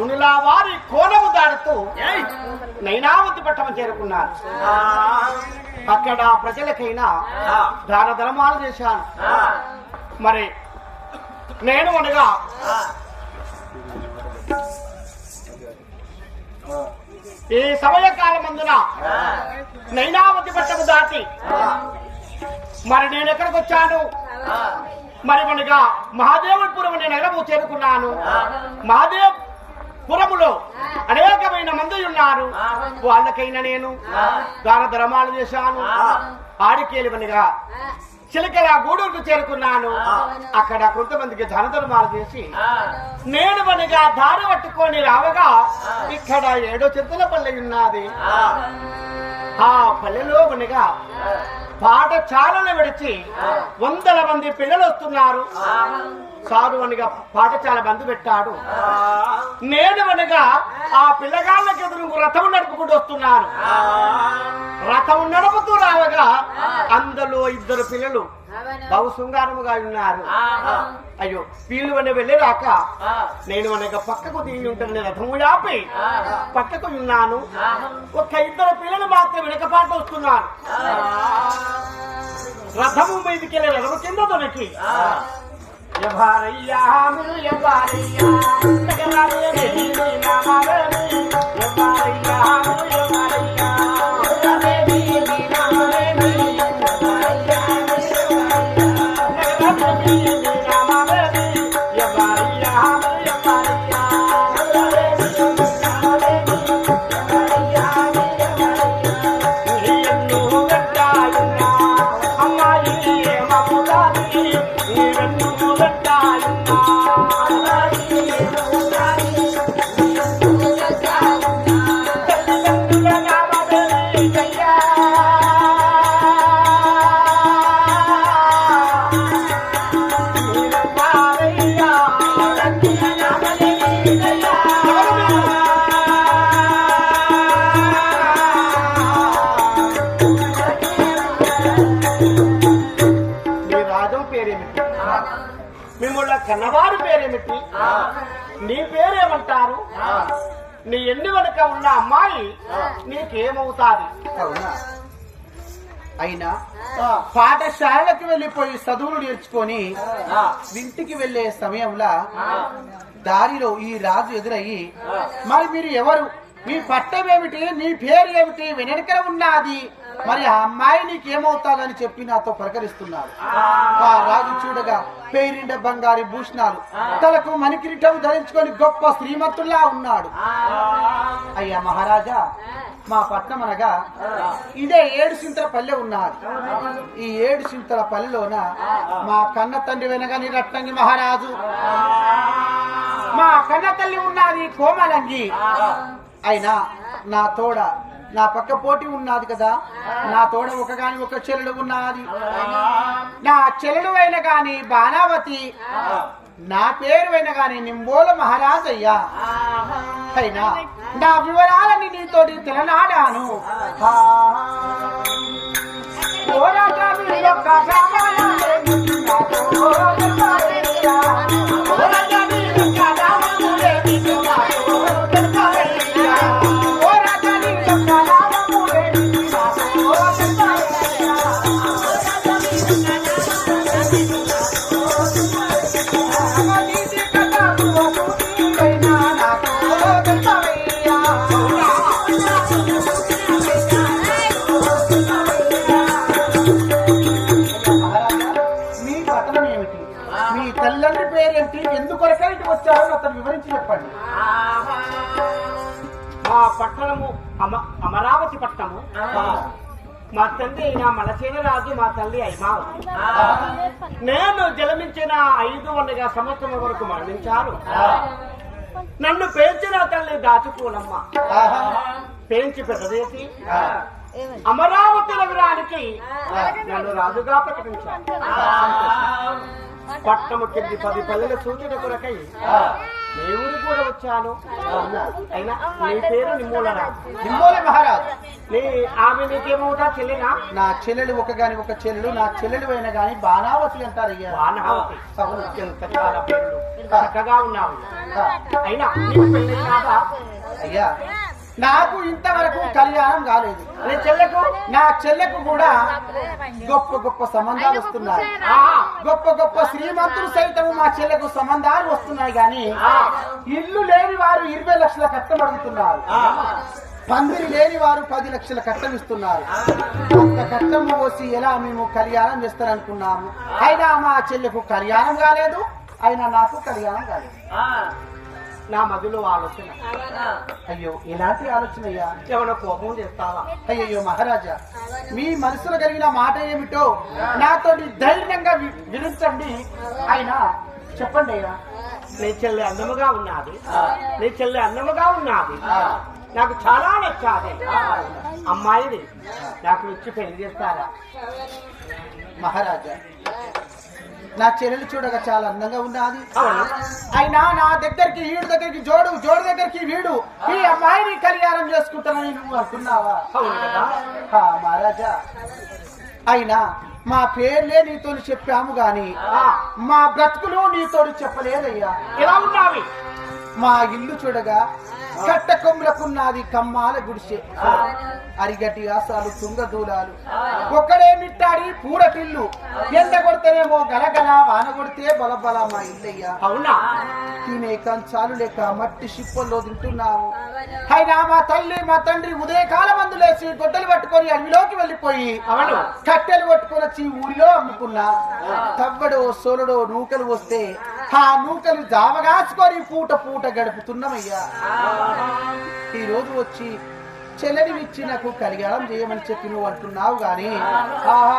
మునుల వారి కోలము దాడుతూ నైనావతి పట్టణం చేరుకున్నారు. అక్కడ ప్రజలకైనా దాన ధర్మాలు చేశాను. మరి నేను అనగా ఈ సమయకాలం అందున నైనావతి పట్టము దాటి మరి నేను ఎక్కడికి వచ్చాను? మరి మనగా మహాదేవపురం నేను నగరము చేరుకున్నాను? మహాదేవ్ పురములో అనేకమైన మంది ఉన్నారు. వాళ్ళకైనా నేను దాన ధర్మాలు చేశాను. ఆడికేలివనిగా చిలకల గూడూరుకు చేరుకున్నాను. అక్కడ కొంతమందికి దాన ధర్మాలు చేసి నేను మనగా దారి పట్టుకొని రావగా ఇక్కడ ఏడో చింతల పల్లె ఉన్నది. ఆ. పల్లెలో మనగా పాఠశాలను విడిచి వందల మంది పిల్లలు వస్తున్నారు. సారు అనగా పాఠశాల బంధు పెట్టాడు. నేను అనగా ఆ పిల్లగాళ్ళకి ఎదురు రథం నడుపుకుంటూ వస్తున్నాను. రథం నడుపుతూ రావగా అందులో ఇద్దరు పిల్లలు బహు శృంగారముగా ఉన్నారు. అయ్యో వీళ్ళు అని వెళ్ళేదాక నేను అనగా పక్కకు దిగి ఉంటాను రథము ఆపి పక్కకు ఉన్నాను. ఒక ఇద్దరు పిల్లలు మాత్రం వెనకపాటు వస్తున్నారు. రథము మీదకి వెళ్ళి రథము కింద దొరికి ఎవరయ్యా ఎవరయ్యా. ఎవరయ్యా కన్నవారి పేరేమిటి? నీ పేరేమంటారు? నీ ఎన్ని వెనుక ఉన్న అమ్మాయి నీకేమవుతాది? అయినా? పాఠశాలకు వెళ్ళిపోయి చదువులు నేర్చుకొని ఇంటికి వెళ్ళే సమయంలో దారిలో ఈ రాజు ఎదురయ్యి మరి మీరు ఎవరు? మీ పట్టం ఏమిటి? మీ పేరు ఏమిటి? వెనక ఉన్నది? మరి ఆ అమ్మాయి నీకేమవుతాదని చెప్పి నాతో పలకరిస్తున్నాడు. ఆ. రాజు చూడగా పేరిండ బంగారి భూషణాలు తలకు మణికిరీటం ధరించుకొని గొప్ప శ్రీమంతుల్లా ఉన్నాడు. అయ్యా మహారాజా మా పట్నం అనగా ఇదే ఏడు సింతల పల్లె ఉన్నది. ఈ ఏడు సింతల పల్లెలోన మా కన్న తండ్రి వెనగని రత్నంగి మహారాజు. మా కన్న తల్లి ఉన్నది కోమలంగి. అయినా నా తోడ నా పక్క పోటీ ఉన్నది కదా నా తోడ ఒక గాని ఒక చెల్లెడు ఉన్నది. నా చెల్లెడు అయిన గాని బాణావతి నా పేరు అయిన గాని నింబోల మహారాజయ్యా. అయినా నా వివరాలని నీతోటి తెలనాడాను. ఆ. పోరాటాలు వచ్చారని అతను వివరించి చెప్పండి. మా పట్టణము అమ అమరావతి పట్టణము. మా తండ్రి అయిన మలసేన రాజు మా తల్లి అయిమావతి నేను జన్మించిన ఐదు వందల సంవత్సరం వరకు మరణించారు నన్ను పెంచిన తల్లి దాచుకోనమ్మ. పెంచి పెద్దదేసి. అమరావతి నగరానికి నన్ను రాజుగా ప్రకటించాను. పట్టము కింది పది పల్లెల సూచన కొరకై ఊరు కూడా వచ్చాను అయినా నీ పేరు నిమ్మూలరా నిమ్మోల మహారాజ్. నీ ఆమె నీకేమవుతా చెల్లినా? నా చెల్లెలు ఒక గాని ఒక చెల్లెలు నా చెల్లెలు అయిన గాని బాణావతి అంటారు అయ్యా పేర్లు చక్కగా ఉన్నావు. అయినా నీకు పెళ్ళి కాదా? అయ్యా. నాకు ఇంతవరకు కళ్యాణం కాలేదు. నీ చెల్లెకు నా చెల్లెకు కూడా గొప్ప గొప్ప సంబంధాలు వస్తున్నాయి. గొప్ప గొప్ప శ్రీమంతులు సైతం మా చెల్లెకు సంబంధాలు వస్తున్నాయి గాని. ఇల్లు లేని వారు ఇరవై లక్షల కట్టం అడుగుతున్నారు. పందిరి లేని వారు పది లక్షల కట్టం ఇస్తున్నారు. అంత కట్టం పోసి ఎలా మేము కళ్యాణం చేస్తారనుకున్నాము? అయినా మా చెల్లెకు కళ్యాణం కాలేదు అయినా నాకు కళ్యాణం కాలేదు. నా మదిలో ఆలోచన. అయ్యో ఎలాంటి ఆలోచన అయ్యా ఏమైనా కోపం చేస్తావా అయ్యయ్యో మహారాజా. మీ మనసులో కలిగిన మాట ఏమిటో నాతోటి ధైర్యంగా వినించండి. అయినా చెప్పండి అయ్యా. నీ చెల్లె అందముగా ఉన్నది. నీ చెల్లె అందముగా ఉన్నది. నాకు చాలా నచ్చాది. అమ్మాయిని నాకు ఇచ్చి పెళ్ళి చేస్తారా? మహారాజా నా చెల్లెలు చూడగా చాలా అందంగా ఉన్నది. అయినా నా దగ్గరికి ఈడు దగ్గరికి జోడు జోడు దగ్గరికి వీడు ఈ అమ్మాయిని కళ్యాణం చేసుకుంటానని నువ్వు అనుకున్నావా మహారాజా. అయినా మా పేర్లే నీతో చెప్పాము గాని మా బ్రతుకులు నీతో చెప్పలేదయ్యా. ఎలా ఉన్నావి? మా ఇల్లు చూడగా కట్ట కొమ్ములకున్నది కమ్మాల గుడిసె. అరిగటి ఆసాలు తుంగ దూలాలు ఒక్కడే మిట్టాడి పూరటిల్లు. ఎండ కొడితేనేమో గలగల వాన కొడితే బలబల మా ఇల్లయ్యా. అవునా? తినే కంచాలు లేక మట్టి షిప్పల్లో తింటున్నాము అయినా మా తల్లి మా తండ్రి ఉదయకాలం మందు లేచి గొడ్డలు పట్టుకొని అడవిలోకి వెళ్ళిపోయి అవును. కట్టెలు పట్టుకొని వచ్చి ఊరిలో అమ్ముకున్నా. తవ్వడో సోలడో నూకలు వస్తే ఆ నూకలు జావగాసుకొని పూట పూట గడుపుతున్నామయ్యా. ఈ రోజు వచ్చి చెల్లెని ఇచ్చి నాకు కళ్యాణం చేయమని చెప్పి నువ్వు అంటున్నావు గాని ఆహా,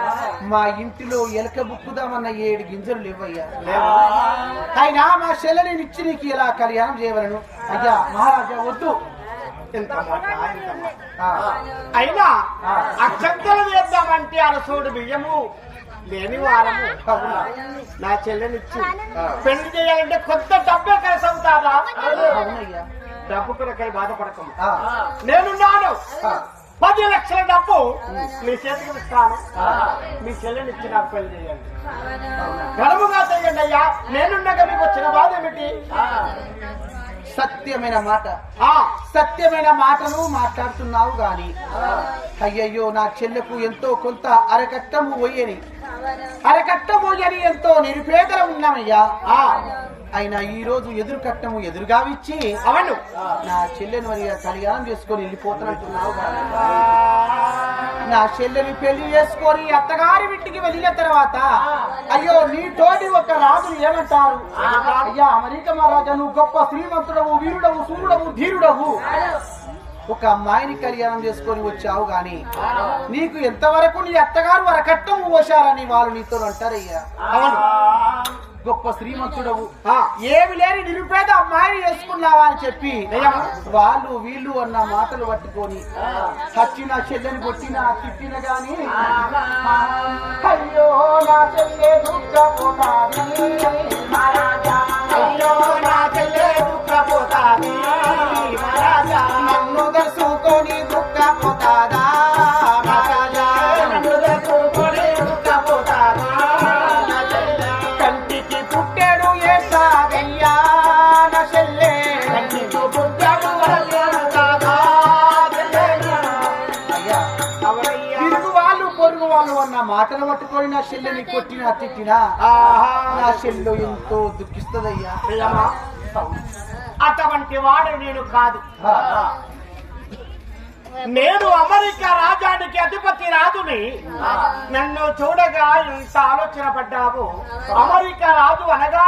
మా ఇంటిలో ఎలక బుక్కుదామన్న ఏడు గింజలు లేవయ్యా. అయినా మా చెల్లెని ఇచ్చి నీకు ఇలా కళ్యాణం చేయవలను? అయ్యా మహారాజా వద్దు. అయినా. అక్షంతలు వేద్దామంటే అరసోడు బియ్యము లేని వారము? నా చెల్లెనిచ్చి ఆ. పెళ్ళి చేయాలంటే కొత్త డబ్బే కలిసి అవుతారా డబ్బు కొరకై బాధపడకము ఆ, నేనున్నాను ఆ, పది లక్షల డబ్బు మీ చేతికి ఇస్తాను. మీ చెల్లెనిచ్చి నాకు పెళ్ళి చేయండి. ఘనముగా చేయండి అయ్యా. నేనుండగా మీకు వచ్చిన బాధ ఏమిటి? సత్యమైన మాట. ఆ, సత్యమైన మాటలు మాట్లాడుతున్నావు గాని. అయ్యయ్యో నా చెల్లెకు ఎంతో కొంత అరకట్టము పోయని అరకట్ట పోయని ఎంతో నిరుపేదలు ఉన్నామయ్యా. ఆ, అయినా ఈ రోజు ఎదురు కట్టము ఎదురుగా ఇచ్చి అవును. నా చెల్లెని మరి కళ్యాణం చేసుకొని వెళ్ళిపోతున్నట్టున్నావు గాని. నా చెల్లెని పెళ్ళి చేసుకొని అత్తగారి ఇంటికి వెళ్ళిన తర్వాత అయ్యో నీ తోటి ఒక రాజులు ఏమంటారు? అయ్యా అమెరికా మహారాజా నువ్వు గొప్ప శ్రీమంతుడవు వీరుడవు సూర్యుడవు ధీరుడవు. ఒక అమ్మాయిని కళ్యాణం చేసుకొని వచ్చావు గాని నీకు ఎంతవరకు నీ అత్తగారు వరకట్టం పోశారని వాళ్ళు నీతో అంటారయ్యా అవును గొప్ప శ్రీమంతుడవు. ఆ, ఏమి లేని నిరుపేద అమ్మాయిని చేసుకున్నావా అని చెప్పి వాళ్ళు వీళ్ళు అన్న మాటలు పట్టుకొని చచ్చిన చెల్లెని కొట్టిన తిట్టిన గాని అయ్యో నా చెల్లె. అయ్యో నా చెల్లె దుఃఖపోతాది. మహారాజా. నన్ను దర్శుకొని దుఃఖపోతాదా? నా చెల్లెని కొట్టినా తిట్టినా నా చెల్లు ఎంతో దుఃఖిస్తుందయ్యా. అటువంటి వాడు నేను కాదు. నేను అమెరికా రాజానికి అధిపతి రాజుని. నన్ను చూడగా ఇంత ఆలోచన పడ్డావు. అమెరికా రాజు అనగా